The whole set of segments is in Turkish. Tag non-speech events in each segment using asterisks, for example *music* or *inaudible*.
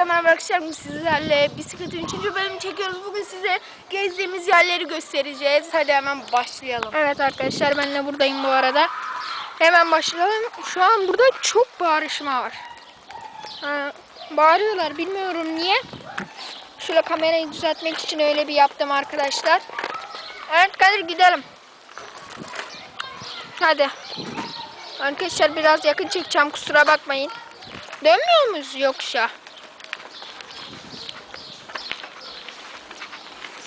Herkese merhaba sizlerle bisikletin 3. bölümünü çekiyoruz. Bugün size gezdiğimiz yerleri göstereceğiz. Hadi hemen başlayalım. Evet arkadaşlar ben de buradayım bu arada. Hemen başlayalım. Şu an burada çok bağırışma var. Ha, bağırıyorlar bilmiyorum niye. Şöyle kamerayı düzeltmek için öyle bir yaptım arkadaşlar. Evet Kadir gidelim. Hadi. Arkadaşlar biraz yakın çekeceğim kusura bakmayın. Dönmüyor muyuz yoksa?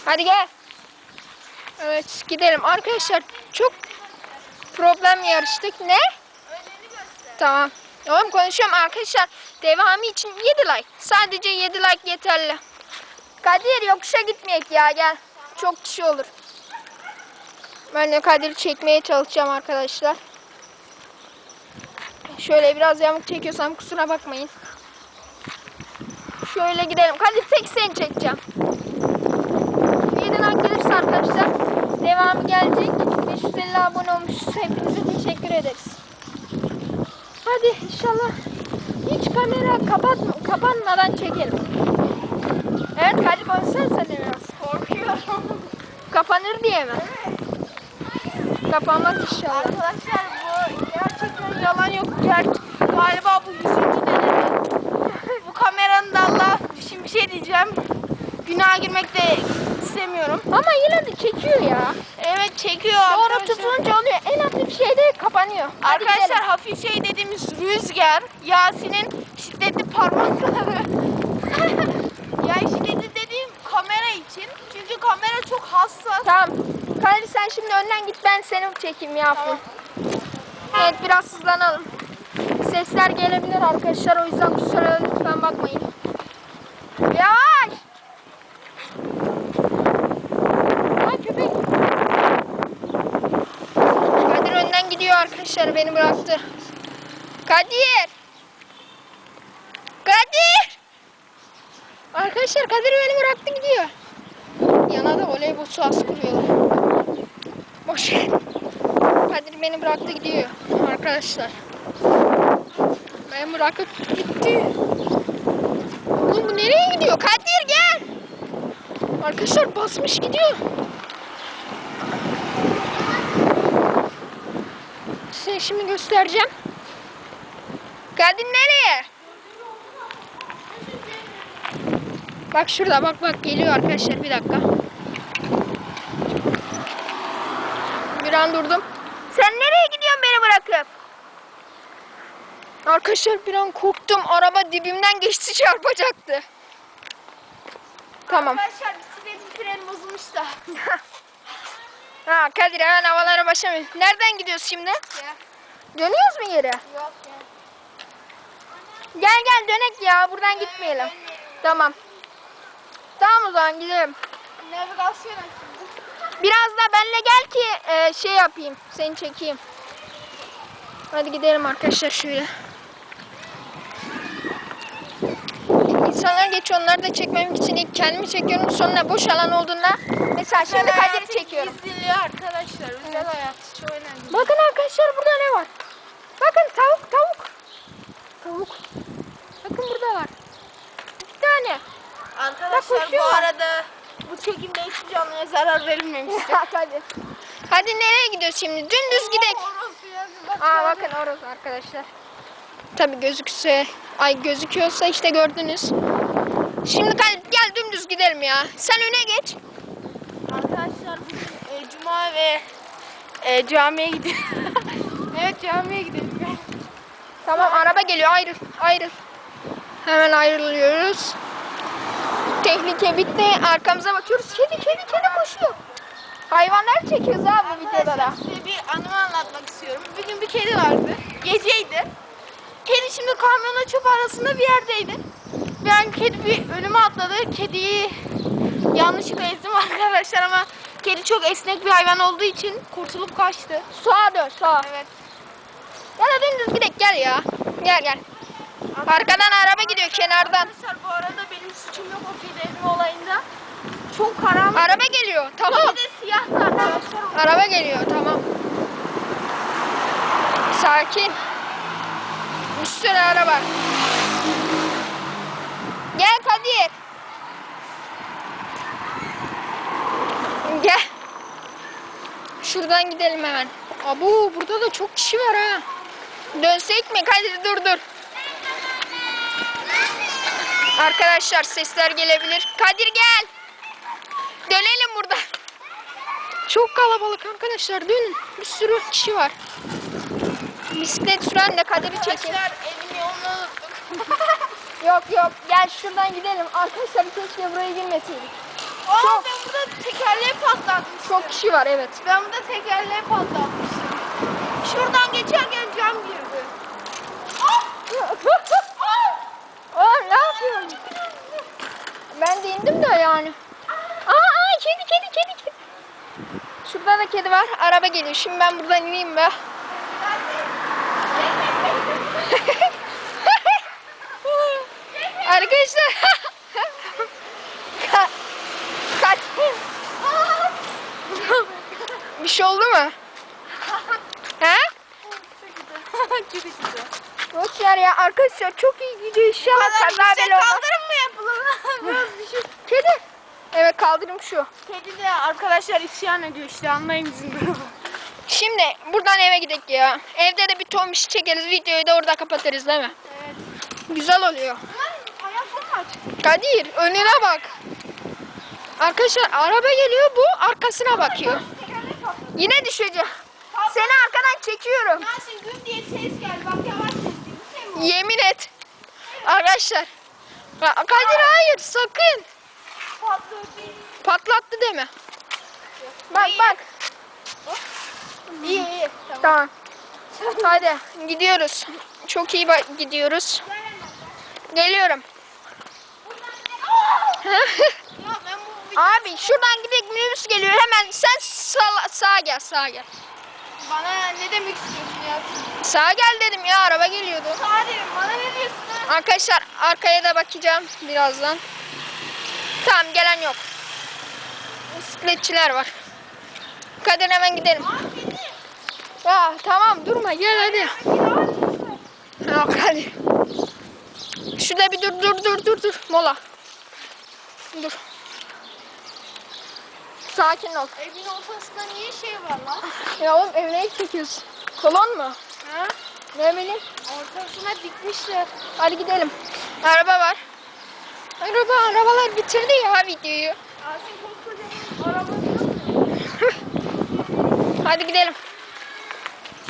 Hadi gel. Evet gidelim. Arkadaşlar çok problem yarıştık. Ne? Tamam. Oğlum konuşuyorum arkadaşlar. Devamı için 7 like. Sadece 7 like yeterli. Kadir yokuşa gitmeyek ya gel. Çok kişi olur. Ben de Kadir'i çekmeye çalışacağım arkadaşlar. Şöyle biraz yamuk çekiyorsam kusura bakmayın. Şöyle gidelim. Kadir tek seni çekeceğim. 7 like gelirse arkadaşlar devamı gelecek. 550 abone olmuşuz. Hepinize teşekkür ederiz. Hadi inşallah hiç kamera kapat kapanmadan çekelim. Evet hadi konuşsana sen de biraz. Korkuyorum. Kapanır diye mi? Kapanmaz inşallah. Arkadaşlar bu gerçekten yalan yok. Ger- galiba bu 100. deneme. bu kameranın da Allah şimdi bir şey diyeceğim. Günaha girmek de istemiyorum. Ama yine de çekiyor ya. Evet çekiyor Doğru arkadaşlar. tutunca oluyor. En hafif şeyde kapanıyor. Hadi Arkadaşlar gidelim. hafif şey dediğimiz rüzgar, Yasin'in şiddetli parmakları. *laughs* ya şiddetli dediğim kamera için. Çünkü kamera çok hassas. Tamam. Kadir sen şimdi önden git ben seni çekeyim ya. Tamam. Evet biraz hızlanalım. Sesler gelebilir arkadaşlar o yüzden kusura lütfen bakmayın. Yavaş! Ay köpek. Kadir önden arkadaşlar beni bıraktı. Kadir! Kadir! Arkadaşlar Kadir beni bıraktı gidiyor. Yana da voleybol sahası kuruyorlar. Boş. Kadir beni bıraktı gidiyor arkadaşlar. Beni bırakıp gitti. Oğlum bu nereye gidiyor? Kadir gel. Arkadaşlar basmış gidiyor. Size şimdi göstereceğim. Kadir nereye? Bak şurada bak bak geliyor arkadaşlar bir dakika. Bir an durdum. Sen nereye gidiyorsun beni bırakıp? Arkadaşlar bir an korktum. Araba dibimden geçti çarpacaktı. Tamam. Arkadaşlar bisikletin freni bozulmuş da. *laughs* Ha Kadir hemen havalara başlamıyor. Nereden gidiyoruz şimdi? Dönüyoruz mu geri? Yok ya. Gel gel dönek ya. Buradan gitmeyelim. Tamam. Tamam o zaman gidelim. Navigasyon. Biraz da benle gel ki e, şey yapayım. Seni çekeyim. Hadi gidelim arkadaşlar şöyle. İnsanlar geç onları da çekmem için ilk kendimi çekiyorum. Sonra boş alan olduğunda mesela şimdi Kadir'i çekiyorum. Gizliliği arkadaşlar. Özel hayat çok önemli. Bakın arkadaşlar burada ne var? Bakın tavuk tavuk. Tavuk. Bakın burada var. Bir tane. Arkadaşlar bu koşuyorlar. arada bu çekimde hiçbir canlıya zarar verilmemiştir. *laughs* Hadi. Hadi nereye gidiyoruz şimdi? Dümdüz gidelim. Aa bakın orası arkadaşlar. Tabi gözükse, ay gözüküyorsa işte gördünüz. Şimdi gel, gel dümdüz gidelim ya. Sen öne geç. Arkadaşlar bugün e, cuma ve e, camiye gidiyoruz. *laughs* evet camiye gidiyoruz. *laughs* Tamam araba geliyor ayrıl, ayrıl. Hemen ayrılıyoruz. Tehlike bitti. Arkamıza bakıyoruz. Kedi, kedi, kedi koşuyor. Hayvanlar çekiyoruz abi bu videoda da. Size bir anımı anlatmak istiyorum. Bir gün bir kedi vardı. Geceydi. Kedi şimdi kamyonla çöp arasında bir yerdeydi. Bir an kedi bir önüme atladı. Kediyi yanlışlıkla ezdim *laughs* arkadaşlar ama kedi çok esnek bir hayvan olduğu için kurtulup kaçtı. Sağa dön, sağa. Evet gel ya. Gel gel. Arkadan araba gidiyor kenardan. Arkadaşlar bu arada benim suçum yok o fil olayında. Çok karanlık. Araba geliyor tamam. Bir de siyahtı arkadaşlar. Araba geliyor tamam. Sakin. Üstüne araba. Gel Kadir. Gel. Şuradan gidelim hemen. Abu burada da çok kişi var ha. Dönsek mi? Hadi dur dur. Arkadaşlar sesler gelebilir. Kadir gel. Dönelim burada. Çok kalabalık arkadaşlar. Dönün. Bir sürü kişi var. Bisiklet süren de Kadir'i çekin. Elimi yolunu unuttuk. *laughs* Yok yok gel şuradan gidelim. Arkadaşlar keşke buraya girmeseydik. Aa Çok- ben burada tekerleği patlatmıştım. Çok kişi var evet. Ben burada tekerleği patlatmıştım. Şuradan geçerken cam girdi. *laughs* Aa ne yapıyorsun? Ben de indim de yani. Aa, aa kedi kedi kedi kedi. Şurada da kedi var. Araba geliyor. Şimdi ben buradan ineyim be. Arkadaşlar. Ka- Kaç. Bir şey oldu mu? He? Çok güzel. Boş ver ya arkadaşlar çok iyi gidiyor inşallah Kadar olmaz. kaldırım mı yapılır? *laughs* Şey. Kedi. Evet kaldırım şu. Kedi de arkadaşlar isyan ediyor işte anlayın bizim durumu. Şimdi buradan eve gidelim ya. Evde de bir ton iş çekeriz. Videoyu da orada kapatırız değil mi? Evet. Güzel oluyor. Kadir önüne bak. Arkadaşlar araba geliyor bu arkasına bakıyor. Yine düşeceğim. Seni arkadan çekiyorum. Yasin güm diye ses geldi. Bak yavaş ses değil. Bu şey mi? Yemin et. Arkadaşlar. Ka- Kadir hayır sakın. Patlattı deme. Bak bak. İyi iyi. Tamam. Hadi gidiyoruz. Çok iyi bak- gidiyoruz. Geliyorum. Abi şuradan gidelim minibüs geliyor hemen sen sağ, sağa gel sağa gel. Bana ne demek istiyorsun ya? Sağa gel dedim ya araba geliyordu. Sadece bana ne diyorsun? Arkadaşlar arkaya da bakacağım birazdan. Tamam gelen yok. Bisikletçiler var. Kadir hemen gidelim. Ya tamam durma gel hadi. Yok hadi. Şurada bir dur dur dur dur dur mola. Dur. Sakin ol. Evin ortasında niye şey var lan? Ya oğlum evine çekiyorsun. Kolon mu? Ha? Ne bileyim. Ortasına dikmişler. Hadi gidelim. Araba var. Araba arabalar bitirdi ya videoyu. Yasin koskocaman araba? *laughs* Hadi gidelim.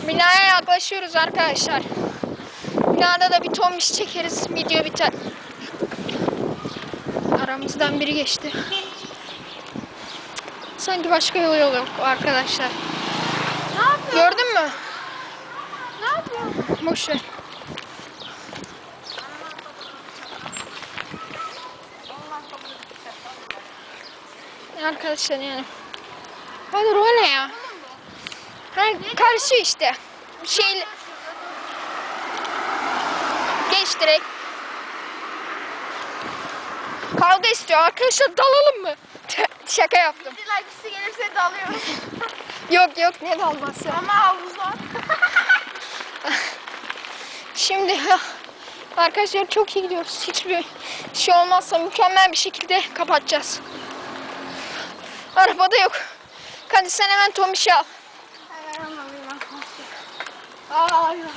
Binaya yaklaşıyoruz arkadaşlar. Binada da bir ton iş çekeriz. Video biter. Aramızdan biri geçti. Sanki başka yol yok arkadaşlar. Ne? Gördün mü? Ne yapıyorsun? Boş ver. Arkadaşlar yani. Hadi o ne ya? Ha, karşı işte. Şey Geç direkt. Kavga istiyor. Arkadaşlar dalalım mı? Şaka yaptım. Bir likesi gelirse dalıyoruz. *laughs* Yok yok ne dalması. Ama havuzlar. *laughs* Şimdi *laughs* arkadaşlar çok iyi gidiyoruz. Hiçbir şey olmazsa mükemmel bir şekilde kapatacağız. Arabada yok. Hadi sen hemen Tomiş'i al. Hemen alayım ya.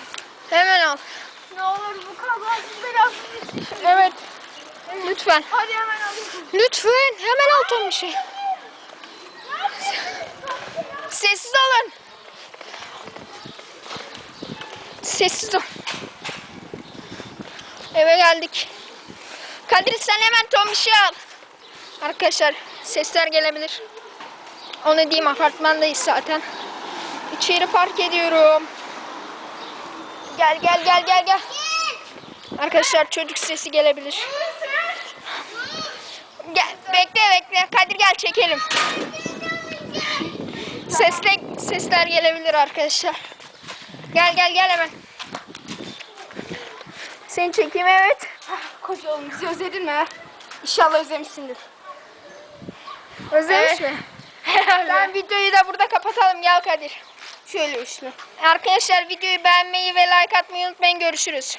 Hemen al. Ne olur bu belasız yetişin. Evet. Lütfen. Hadi hemen alayım. Lütfen hemen al Tomiş'i. Sessiz olun. Sessiz ol. Eve geldik. Kadir sen hemen Tomiş'i al. Arkadaşlar sesler gelebilir. Onu diyeyim apartmandayız zaten. İçeri park ediyorum. Gel gel gel gel gel. Arkadaşlar çocuk sesi gelebilir. Bekle bekle. Kadir gel çekelim. Sesle, sesler gelebilir arkadaşlar. Gel gel gel hemen. Seni çekeyim evet. Koca oğlum bizi özledin mi? İnşallah özlemişsindir. Özlemiş Evet. mi? *laughs* Ben videoyu da burada kapatalım gel Kadir. Şöyle üçlü. Arkadaşlar videoyu beğenmeyi ve like atmayı unutmayın. Görüşürüz.